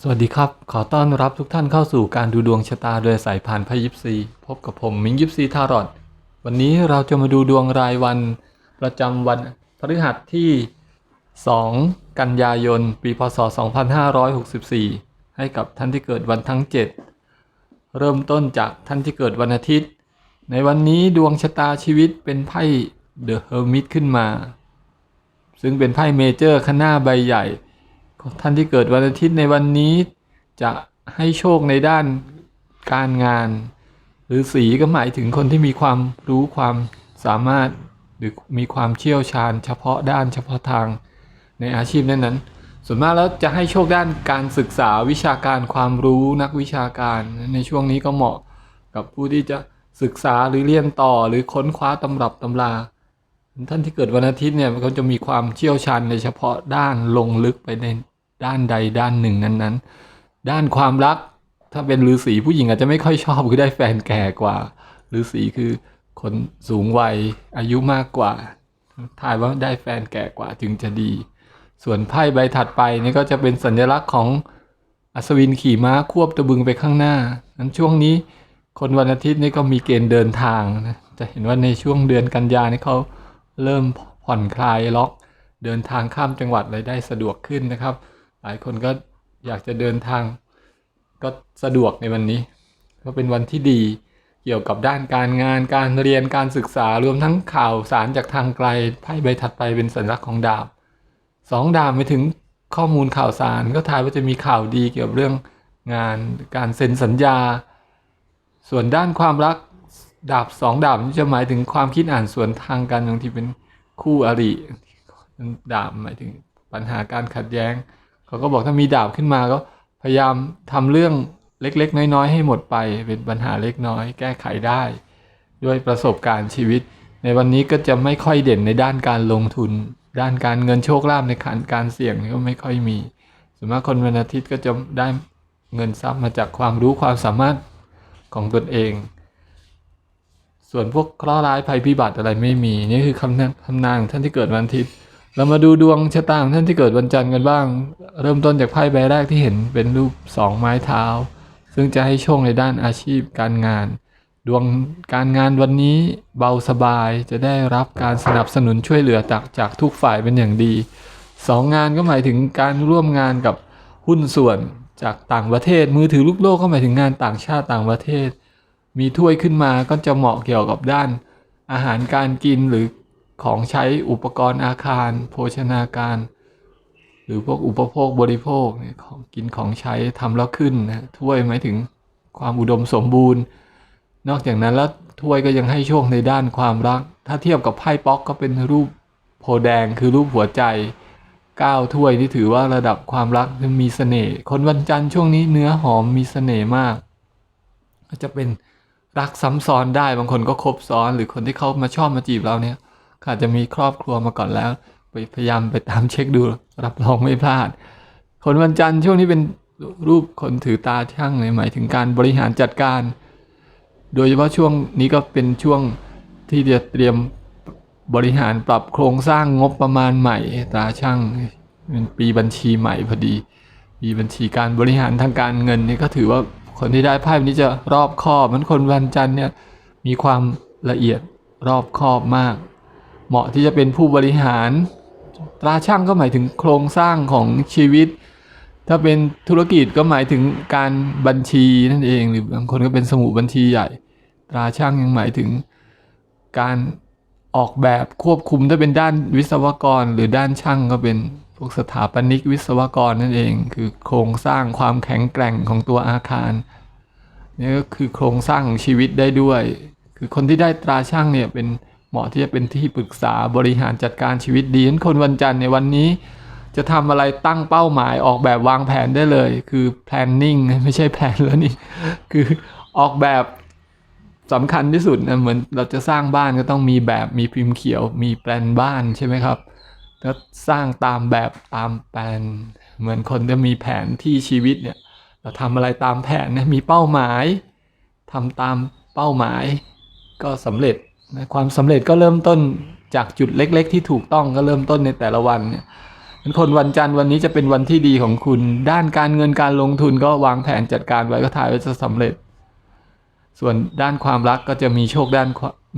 สวัสดีครับ ขอต้อนรับทุกท่านเข้าสู่การดูดวงชะตาโดยสายพานพยิปซีพบกับผมมิงยิปซีทารอดวันนี้เราจะมาดูดวงรายวัน ประจำวันพฤหัสที่ 2 กันยายน ปีพศ 2564 ให้กับท่านที่เกิดวันทั้ง 7 เริ่มต้นจากท่านที่เกิดวันอาทิตย์ ในวันนี้ดวงชะตาชีวิตเป็นไพ่เดอะเฮอร์มิตขึ้นมา ซึ่งเป็นไพ่เมเจอร์ข้างหน้าใบใหญ่ ท่านที่เกิดวันอาทิตย์ในวันนี้จะให้โชคในด้านการงาน หรือสีก็หมายถึงคนที่มีความรู้ความสามารถหรือมีความเชี่ยวชาญ เฉพาะด้านเฉพาะทางในอาชีพนั้นๆส่วนมากแล้วจะให้โชคด้านการศึกษาวิชาการความรู้นักวิชาการ ในช่วงนี้ก็เหมาะกับผู้ที่จะศึกษาหรือเรียนต่อหรือค้นคว้าตำรับตำรา ท่านที่เกิดวันอาทิตย์เนี่ยเขาจะมีความเชี่ยวชาญในเฉพาะด้านลงลึกไปใน ด้านใดด้านหนึ่งนั้นๆ ด้านความรักถ้าเป็นฤาษีผู้หญิงอาจจะไม่ค่อยชอบคือได้แฟนแก่กว่าฤาษีคือคนสูงวัยอายุมากกว่าทายว่าได้แฟนแก่กว่าจึงจะดี ส่วนไพ่ใบถัดไปนี่ก็จะเป็นสัญลักษณ์ของอัศวินขี่ม้าควบตะบึงไปข้างหน้านั้นช่วงนี้คนวันอาทิตย์นี่ก็มีเกณฑ์เดินทางนะจะเห็นว่าในช่วงเดือนกันยานี่เขาเริ่มผ่อนคลายล็อก เดินทางข้ามจังหวัดอะไรได้สะดวกขึ้นนะครับ หลายคนก็อยากจะเดินทาง ก็สะดวกในวันนี้ ก็เป็นวันที่ดีเกี่ยวกับด้านการงานการเรียนการศึกษารวมทั้งข่าวสารจากทางไกลไพ่ใบถัดไปเป็นสัญลักษณ์ของดาบสองดาบไปถึงข้อมูลข่าวสารก็ทายว่าจะมีข่าวดีเกี่ยวกับเรื่องงานการเซ็นสัญญา ส่วนด้านความรักดาบสองดาบนี่จะหมายถึงความคิดอ่านส่วนทางกันบางทีเป็นคู่อริดาบหมายถึงปัญหาการขัดแย้ง เขาก็บอกถ้ามีดาบขึ้นมาก็พยายามทำเรื่องเล็กๆ น้อยๆ ให้หมดไปเป็นปัญหาเล็กน้อย แก้ไขได้ ด้วยประสบการณ์ชีวิต ในวันนี้ก็จะไม่ค่อยเด่นในด้านการลงทุน ด้านการเงินโชคลาภในการการเสี่ยงก็ไม่ค่อยมีส่วนมากคนวันอาทิตย์ก็จะได้เงินทรัพย์มาจากความรู้ความสามารถของตนเอง ส่วนพวกเคราะห์ร้ายภัยพิบัติอะไรไม่มี นี่คือคำนคำนางท่านที่เกิดวันอาทิตย์ เรามาดูดวงชะตาของท่านที่เกิดวันจันทร์กันบ้าง เริ่มต้นจากไพ่ใบแรกที่เห็นเป็นรูปสองไม้เท้า ซึ่งจะให้โชคในด้านอาชีพการงาน ดวงการงานวันนี้เบาสบายจะได้รับการสนับสนุนช่วยเหลือจากจากทุกฝ่ายเป็นอย่างดีสองงานก็หมายถึงการร่วมงานกับหุ้นส่วนจากต่างประเทศ มือถือลูกโลกก็หมายถึงงานต่างชาติต่างประเทศ มีถ้วยขึ้นมาก็จะเหมาะเกี่ยวกับด้านอาหารการกินหรือ ของใช้อุปกรณ์อาคาร โภชนาการ หรือพวกอุปโภคบริโภคเนี่ยของกินของใช้ทำแล้วขึ้นนะถ้วยหมายถึงความอุดมสมบูรณ์ นอกจากนั้นแล้วถ้วยก็ยังให้โชคในด้านความรัก ถ้าเทียบกับไพ่ป๊อกก็เป็นรูปโพแดงคือรูปหัวใจก้าถ้วยที่ถือว่าระดับความรักมีเสน่ห์คนวันจันทร์ช่วงนี้เนื้อหอมมีเสน่ห์มากก็จะเป็นรักซ้ำซ้อนได้บางคนก็คบซ้อน หรือคนที่เขามาชอบมาจีบเราเนี่ย อาจจะมีครอบครัวมาก่อนแล้ว ไปพยายามไปตามเช็คดูรับรองไม่พลาด คนวันจันทร์ช่วงนี้เป็นรูปคนถือตาช่างเลยหมายถึงการบริหารจัดการ โดยเฉพาะช่วงนี้ก็เป็นช่วงที่จะเตรียมบริหารปรับโครงสร้างงบประมาณใหม่ตาช่างเป็นปีบัญชีใหม่พอดีปีบัญชีการบริหารทางการเงินนี่ก็ถือว่าคนที่ได้ไพ่นี้จะรอบคอบมันคนวันจันทร์เนี่ยมีความละเอียดรอบคอบมาก เหมาะที่จะเป็นผู้บริหาร ตราช่างก็หมายถึงโครงสร้างของชีวิต ถ้าเป็นธุรกิจก็หมายถึงการบัญชีนั่นเองหรือบางคนก็เป็นสมุดบัญชีใหญ่ ตราช่างยังหมายถึงการออกแบบควบคุมถ้าเป็นด้านวิศวกร หรือด้านช่างก็เป็นพวกสถาปนิกวิศวกรนั่นเอง คือโครงสร้างความแข็งแกร่งของตัวอาคารนี่ก็คือโครงสร้างของชีวิตได้ด้วย คือคนที่ได้ตราช่างเนี่ยเป็น เหมาะที่จะเป็นที่ปรึกษาบริหารจัดการชีวิตดีนั้นคนวันจันทร์ในวันนี้ จะทำอะไรตั้งเป้าหมายออกแบบวางแผนได้เลย คือ planning ไม่ใช่แผนแล้วนี่ คือออกแบบสำคัญที่สุดนะเหมือนเราจะสร้างบ้านก็ต้องมีแบบมีพิมพ์เขียว มีแปลนบ้านใช่ไหมครับแล้วสร้างตามแบบตามแปลน เหมือนคนจะมีแผนที่ชีวิตเนี่ยเราทำอะไรตามแผนนะมีเป้าหมายทำตามเป้าหมายก็สำเร็จ นะความสำเร็จก็เริ่มต้นจากจุดเล็ก ๆ ที่ถูกต้องก็เริ่มต้นในแต่ละวันเนี่ยคนวันจันทร์วันนี้จะเป็นวันที่ดีของคุณ ด้านการเงินการลงทุนก็วางแผนจัดการไว้ก็ถ่ายไว้จะสำเร็จ ส่วนด้านความรักก็จะมีโชคด้าน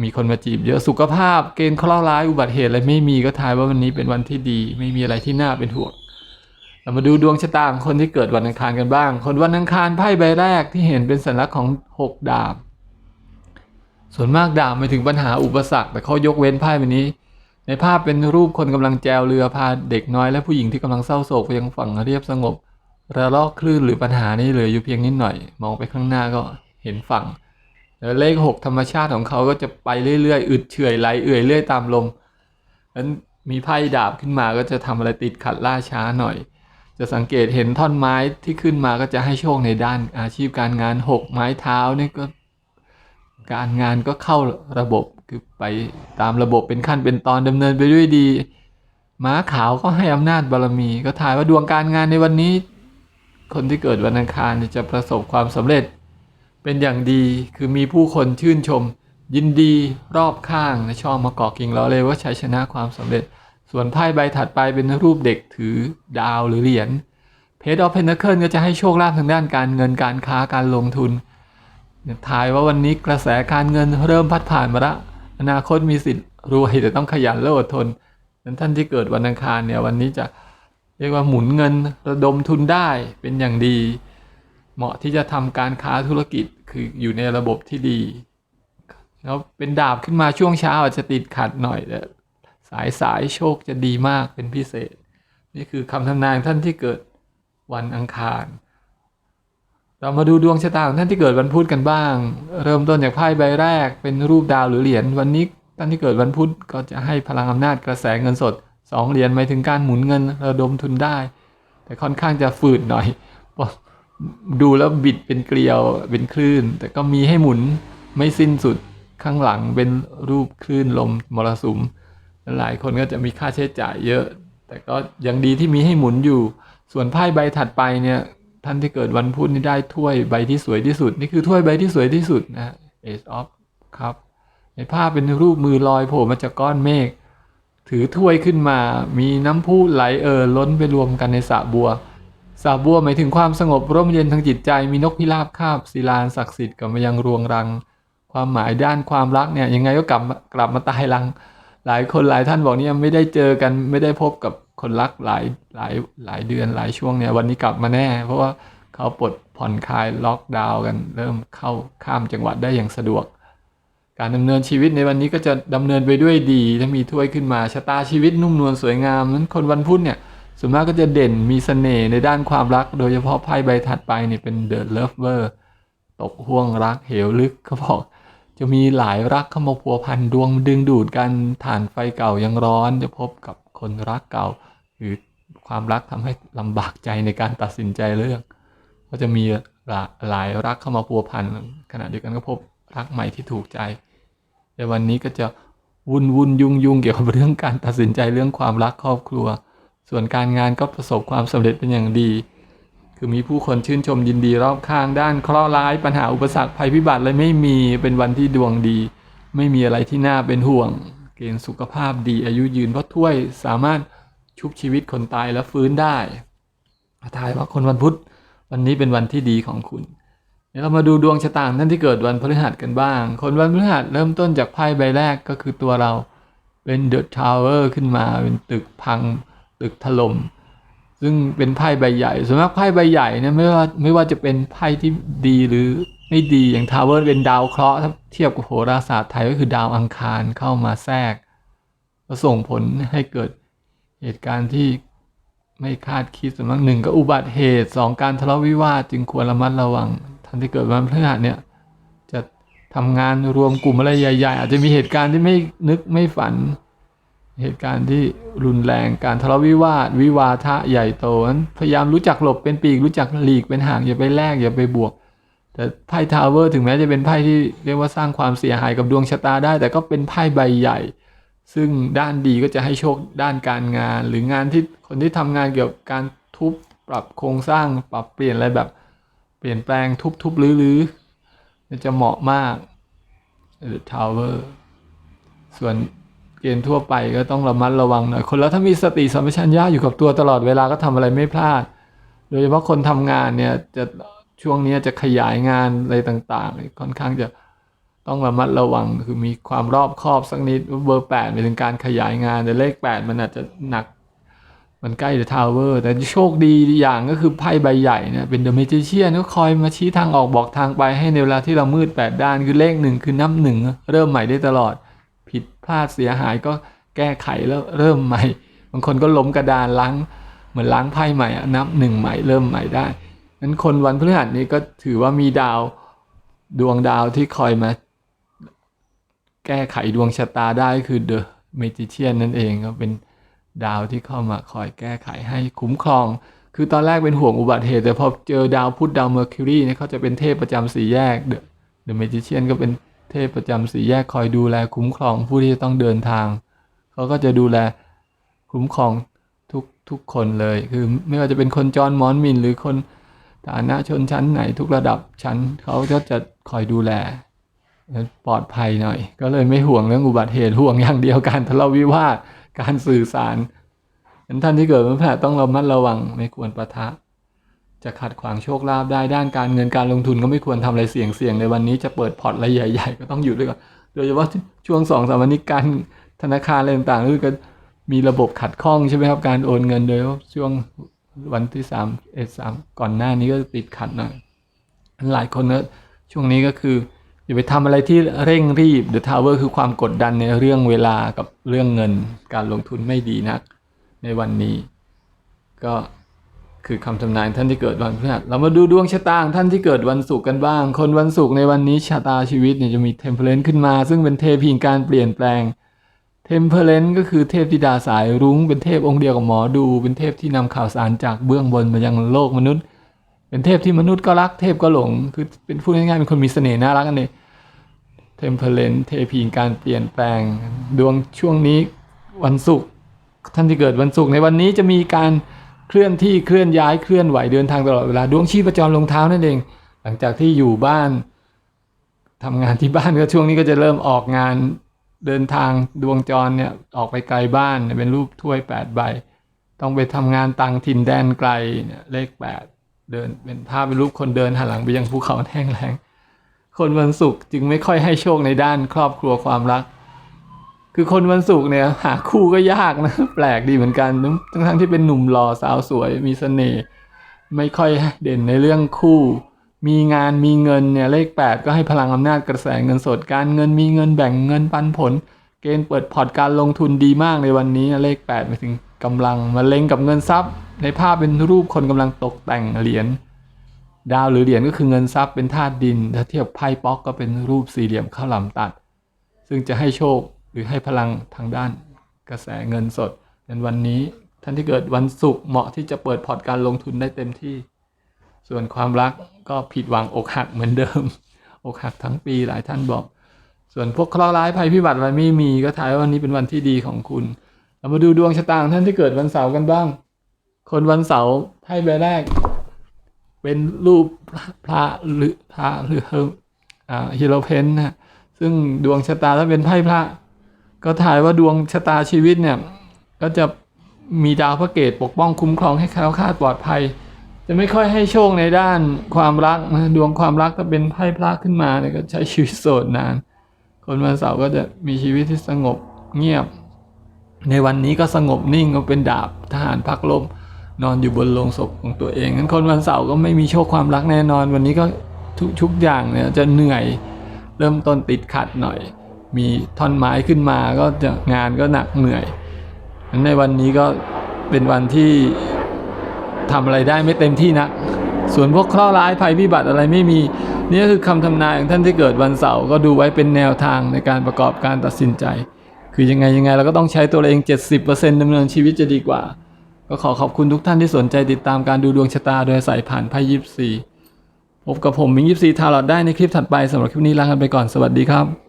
มีคนมาจีบเยอะสุขภาพเกณฑ์เคราะห์ร้ายอุบัติเหตุอะไรไม่มีก็ทายว่าวันนี้เป็นวันที่ดี ไม่มีอะไรที่น่าเป็นห่วงเรามาดูดวงชะตาของคนที่เกิดวันอังคารกันบ้าง คนวันอังคารไพ่ใบแรกที่เห็นเป็นสัญลักษณ์ของหกดาบ ส่วนมากดาบหมายถึงปัญหาอุปสรรคแต่เขายกเว้นไพ่ใบนี้ ในภาพเป็นรูปคนกำลังแจวเรือพาเด็กน้อยและผู้หญิงที่กำลังเศร้าโศกไปยังฝั่งเรียบสงบระลอกคลื่นหรือปัญหานี่เหลืออยู่เพียงนิดหน่อย มองไปข้างหน้าก็เห็นฝั่งแล้วเลขหกธรรมชาติของเขาก็จะไปเรื่อยๆอึดเฉอยไหลเอื่อยเรื่อยตามลมนั้นมีไพ่ดาบขึ้นมาก็จะทำอะไรติดขัดล่าช้าหน่อย จะสังเกตเห็นท่อนไม้ที่ขึ้นมาก็จะให้โชคในด้านอาชีพการงานหกไม้เท้านี่ก็ การงานก็เข้าระบบคือไปตามระบบเป็นขั้นเป็นตอนดำเนินไปด้วยดี ม้าขาวก็ให้อำนาจบารมี ก็ถ่ายว่าดวงการงานในวันนี้ คนที่เกิดวันอังคารจะประสบความสำเร็จ เป็นอย่างดีคือมีผู้คนชื่นชม ยินดีรอบข้างและชอบมาเกาะกิ่งล้อเลยว่าชัยชนะความสำเร็จ ส่วนไพ่ใบถัดไปเป็นรูปเด็กถือดาวหรือเหรียญเพจออฟเพนเคิลก็จะให้โชคลาภทางด้านการเงินการค้าการลงทุน ทายว่าวันนี้กระแสการเงินเริ่มพัดผ่านมาละ อนาคตมีสิทธิ์รวยแต่ต้องขยันและอดทนนั้นท่านที่เกิดวันอังคารเนี่ยวันนี้จะเรียกว่าหมุนเงินระดมทุนได้เป็นอย่างดี เหมาะที่จะทำการค้าธุรกิจคืออยู่ในระบบที่ดีแล้วเป็นดาบขึ้นมาช่วงเช้าอาจจะติดขัดหน่อยแต่สายสายโชคจะดีมากเป็นพิเศษ นี่คือคำทำนายท่านที่เกิดวันอังคาร เรามาดูดวงชะตาของท่านที่เกิดวันพุธกันบ้าง เริ่มต้นจากไพ่ใบแรก เป็นรูปดาวหรือเหรียญวันนี้ท่านที่เกิดวันพุธก็จะให้พลังอำนาจกระแสเงินสดสองเหรียญหมายถึงการหมุนเงินระดมทุนได้ แต่ค่อนข้างจะฝืดหน่อยดูแล้วบิดเป็นเกลียวเป็นคลื่น แต่ก็มีให้หมุนไม่สิ้นสุดข้างหลังเป็นรูปคลื่นลมมรสุม หลายคนก็จะมีค่าใช้จ่ายเยอะ แต่ก็ยังดีที่มีให้หมุนอยู่ ส่วนไพ่ใบถัดไปเนี่ย ท่านที่เกิดวันพุธนี่ได้ถ้วยใบที่สวยที่สุด นี่คือถ้วยใบที่สวยที่สุดนะ Ace of ครับในภาพเป็นรูปมือลอยโผล่มาจากก้อนเมฆถือถ้วยขึ้นมา มีน้ำพุไหลเอ่อล้นไปรวมกันในสระบัวสระบัวหมายถึงความสงบร่มเย็นทางจิตใจ มีนกพิราบคาบศิลาศักดิ์สิทธิ์กับมายังรวงรัง ความหมายด้านความรักเนี่ยยังไงก็กลับกลับมาตายรัง หลายคนหลายท่านบอกเนี่ยไม่ได้เจอกันไม่ได้พบกับ คนรักหลายหลายหลายเดือนหลายช่วงเนี่ยวันนี้กลับมาแน่ เพราะว่าเขาปลดผ่อนคลายล็อกดาวน์กัน เริ่มเข้าข้ามจังหวัดได้อย่างสะดวก การดำเนินชีวิตในวันนี้ก็จะดำเนินไปด้วยดีถ้ามีถ้วยขึ้นมาชะตาชีวิตนุ่มนวลสวยงามนั้นคนวันพุธเนี่ยส่วนมากก็จะเด่นมีเสน่ห์ในด้านความรัก โดยเฉพาะไพ่ใบถัดไปเนี่ยเป็น The Lover ตกห่วงรักเหวลึกเขาบอกจะมีหลายรักเข้ามาพัวพันดวงดึงดูดกันฐานไฟเก่ายังร้อนจะพบกับคนรักเก่า หรือความรักทำให้ลำบากใจในการตัดสินใจเลือกก็จะมีหลาหลายรักเข้ามาพัวพันขณะเดียวกันก็พบรักใหม่ที่ถูกใจในวันนี้ก็จะวุ่นวุ่นยุ่งยุ่งเกี่ยวกับเรื่องการตัดสินใจเรื่องความรักครอบครัว ส่วนการงานก็ประสบความสำเร็จเป็นอย่างดี คือมีผู้คนชื่นชมยินดีรอบข้างด้านเคราะห์ร้ายปัญหาอุปสรรคภัยพิบัติอะไรไม่มีเป็นวันที่ดวงดี ไม่มีอะไรที่น่าเป็นห่วง เกณฑ์สุขภาพดีอายุยืนเพราะถ้วยสามารถ ชุบชีวิตคนตายแล้วฟื้นได้ทายว่าคนวันพุธวันนี้เป็นวันที่ดีของคุณเดี๋ยวเรามาดูดวงชะตางท่านที่เกิดวันพฤหัสกันบ้าง คนวันพฤหัสเริ่มต้นจากไพ่ใบแรกก็คือตัวเราเป็นเดอะทาวเวอร์ขึ้นมาเป็นตึกพังตึกถล่มซึ่งเป็นไพ่ใบใหญ่ส่วนมากไพ่ใบใหญ่เนี่ยไม่ว่าไม่ว่าจะเป็นไพ่ที่ดีหรือไม่ดีอย่างทาวเวอร์เป็นดาวเคราะห์ถ้าเทียบกับโหราศาสตร์ไทยก็คือดาวอังคารเข้ามาแทรกก็ส่งผลให้เกิด เหตุการณ์ที่ไม่คาดคิดส่วนมากหนึ่งก็อุบัติเหตุสองการทะเลาะวิวาทจึงควรระมัดระวังท่านที่เกิดวันพฤหัสเนี่ยจะทำงานรวมกลุ่มอะไรใหญ่ ๆ อาจจะมีเหตุการณ์ที่ไม่นึกไม่ฝัน เหตุการณ์ที่รุนแรงการทะเลาะวิวาท วิวาทะใหญ่โตนั้นพยายามรู้จักหลบเป็นปีกรู้จักหลีกเป็นห่างอย่าไปแลกอย่าไปบวก แต่ไพ่ทาวเวอร์ถึงแม้จะเป็นไพ่ที่เรียกว่าสร้างความเสียหายกับดวงชะตาได้ แต่ก็เป็นไพ่ใบใหญ่ ซึ่งด้านดีก็จะให้โชคด้านการงาน หรืองานที่คนที่ทำงานเกี่ยวกับการทุบปรับโครงสร้างปรับเปลี่ยนอะไรแบบ เปลี่ยนแปลงทุบทุบรื้อรื้อจะเหมาะมาก The Tower ส่วนเกณฑ์ทั่วไปก็ต้องระมัดระวังหน่อยคนแล้วถ้ามีสติสัมปชัญญะอยู่กับตัวตลอดเวลาก็ทำอะไรไม่พลาด โดยเฉพาะคนทำงานเนี่ยจะช่วงนี้จะขยายงานอะไรต่างๆ ค่อนข้างจะ ต้องระมัดระวังคือมีความรอบคอบสักนิดเบอร์แปดเป็นถึงการขยายงานแต่เลขแปดมันอาจจะหนักมันใกล้เดอะทาวเวอร์แต่โชคดีอย่างก็คือไพ่ใบใหญ่เนี่ยเป็นเดอะเมจิเชียนก็คอยมาชี้ทางออกบอกทางไปให้ในเวลาที่เรามืดแปดด้านคือเลขหนึ่งคือนับหนึ่งเริ่มใหม่ได้ตลอด ผิดพลาดเสียหายก็แก้ไขแล้วเริ่มใหม่ บางคนก็ล้มกระดานล้างเหมือนล้างไพ่ใหม่อนับหนึ่งใหม่เริ่มใหม่ได้นั้นคนวันพฤหัสนี้ก็ถือว่ามีดาวดวงดาวที่คอยมา แก้ไขดวงชะตาได้คือเดอะเมจิเชียนนั่นเองก็เป็นดาวที่เข้ามาคอยแก้ไขให้คุ้มครอง คือตอนแรกเป็นห่วงอุบัติเหตุ แต่พอเจอดาวพุธดาวเมอร์คิวรีเนี่ยเขาจะเป็นเทพประจำสี่แยกเดอะเดอะเมจิเชียนก็เป็นเทพประจำสี่แยกคอยดูแลคุ้มครองผู้ที่จะต้องเดินทางเขาก็จะดูแลคุ้มครองทุกทุกคนเลย คือไม่ว่าจะเป็นคนจรมอนมินหรือคนฐานะชนชั้นไหนทุกระดับชั้นเขาก็จะคอยดูแล ปลอดภัยหน่อย ก็เลยไม่ห่วงเรื่องอุบัติเหตุห่วงอย่างเดียวการทะเลาะวิวาทการสื่อสารฉะนั้นท่านที่เกิดวันพฤหัสต้องระมัดระวังไม่ควรประทะ จะขัดขวางโชคลาภได้ด้านการเงินการลงทุนก็ไม่ควรทำอะไรเสี่ยงเสี่ยงในวันนี้จะเปิดพอร์ตอะไรใหญ่ ๆ ก็ต้องอยู่ด้วยก่อนโดยเฉพาะช่วงสองสามวันนี้การธนาคารอะไรต่างๆก็มีระบบขัดข้องใช่ไหมครับการโอนเงินโดยเฉพาะช่วงวันที่สามเอสามก่อนหน้านี้ก็ติดขัดหน่อยหลายคนก็ช่วงนี้ก็คือ อย่าไปทำอะไรที่เร่งรีบ The Tower คือความกดดันในเรื่องเวลากับเรื่องเงิน การลงทุนไม่ดีนัก ในวันนี้ ก็คือคำทำนายท่านที่เกิดวันพฤหัสเรามาดูดวงชะตาท่านที่เกิดวันศุกร์กันบ้าง คนวันศุกร์ในวันนี้ชะตาชีวิตเนี่ยจะมีเทมเพลนขึ้นมา ซึ่งเป็นเทพีแห่งการเปลี่ยนแปลงเทมเพลนก็คือเทพธิดาสายรุ้ง เป็นเทพองค์เดียวกับหมอดู เป็นเทพที่นำข่าวสารจากเบื้องบนมายังโลกมนุษย์ เป็นเทพที่มนุษย์ก็รักเทพก็หลง คือเป็นพูดง่ายๆเป็นคนมีเสน่ห์น่ารักกันเลย เทมเพลนเทพีงการเปลี่ยนแปลง ดวงช่วงนี้วันศุกร์ท่านที่เกิดวันศุกร์ในวันนี้จะมีการเคลื่อนที่เคลื่อนย้ายเคลื่อนไหวเดินทางตลอดเวลาดวงชีพจรลงเท้านั่นเอง หลังจากที่อยู่บ้านทำงานที่บ้านก็ช่วงนี้ก็จะเริ่มออกงานเดินทางดวงจรเนี่ยออกไปไกลบ้านเป็นรูปถ้วยแปดใบต้องไปทำงานต่างถิ่นแดนไกลเนี่ยเลขแปดเดินเป็นภาพเป็นรูปคนเดินหันหลังไปยังภูเขาแห้งแล้ง คนวันศุกร์จึงไม่ค่อยให้โชคในด้านครอบครัวความรัก คือคนวันศุกร์เนี่ยหาคู่ก็ยากนะ แปลกดีเหมือนกันทั้งทั้งๆที่เป็นหนุ่มหล่อสาวสวยมีเสน่ห์ไม่ค่อยเด่นในเรื่องคู่ มีงานมีเงินเนี่ยเลข 8 ก็ให้พลังอำนาจกระแสเงินสดการเงินมีเงินแบ่งเงินปันผล เกณฑ์เปิดพอร์ตการลงทุนดีมากในวันนี้เลข8หมายถึงกำลังมาเล็งกับเงินทรัพย์ ในภาพเป็นรูปคนกำลังตกแต่งเหรียญ ดาวหรือเหรียญก็คือเงินทรัพย์เป็นธาตุดิน ถ้าเทียบไพ่ป๊อกก็เป็นรูปสี่เหลี่ยมข้าวหลามตัด ซึ่งจะให้โชคหรือให้พลังทางด้านกระแสเงินสดในวันนี้ท่านที่เกิดวันศุกร์เหมาะที่จะเปิดพอร์ตการลงทุนได้เต็มที่ ส่วนความรักก็ผิดหวังอกหักเหมือนเดิม อกหักทั้งปีหลายท่านบอก ส่วนพวกเคราะห์ร้ายภัยพิบัติอะไรไม่มีก็ทายว่าวันนี้เป็นวันที่ดีของคุณ เรามาดูดวงชะตางท่านที่เกิดวันเสาร์กันบ้าง คนวันเสาร์ไพ่ใบแรก เป็นรูปพระหรือพระหรือเฮอ่าฮิโรเพนนะซึ่งดวงชะตาถ้าเป็นไพ่พระ ก็ถ่ายว่าดวงชะตาชีวิตเนี่ยก็จะมีดาวพระเกตปกป้องคุ้มครองให้แคล้วคลาดปลอดภัย จะไม่ค่อยให้โชคในด้านความรักนะดวงความรักถ้าเป็นไพ่พระขึ้นมาเนี่ยก็ใช้ชีวิตโสดนาน คนวันเสาร์ก็จะมีชีวิตที่สงบเงียบ ในวันนี้ก็สงบนิ่งก็เป็นดาบทหารพักลม นอนอยู่บนโลงศพของตัวเองงั้นคนวันเสาร์ก็ไม่มีโชคความรักแน่นอน วันนี้ก็ทุกทุกอย่างเนี่ยจะเหนื่อยเริ่มต้นติดขัดหน่อย มีท่อนไม้ขึ้นมาก็จะงานก็หนักเหนื่อยงั้นในวันนี้ก็เป็นวันที่ทำอะไรได้ไม่เต็มที่นักส่วนพวกเคราะห์ร้ายภัยพิบัติอะไรไม่มีนี่คือคำทำนายของท่านที่เกิดวันเสาร์ก็ดูไว้เป็นแนวทางในการประกอบการตัดสินใจ คือยังไงยังไงเราก็ต้องใช้ตัวเราเอง 70%ดำเนินชีวิตจะดีกว่า ก็ขอขอบคุณทุกท่านที่สนใจติดตามการดูดวงชะตาโดยสายผ่านไพ่ยิปซีพบกับผมมิงยิปซีทาร์ลอดได้ในคลิปถัดไปสำหรับคลิปนี้ลากันไปก่อนสวัสดีครับ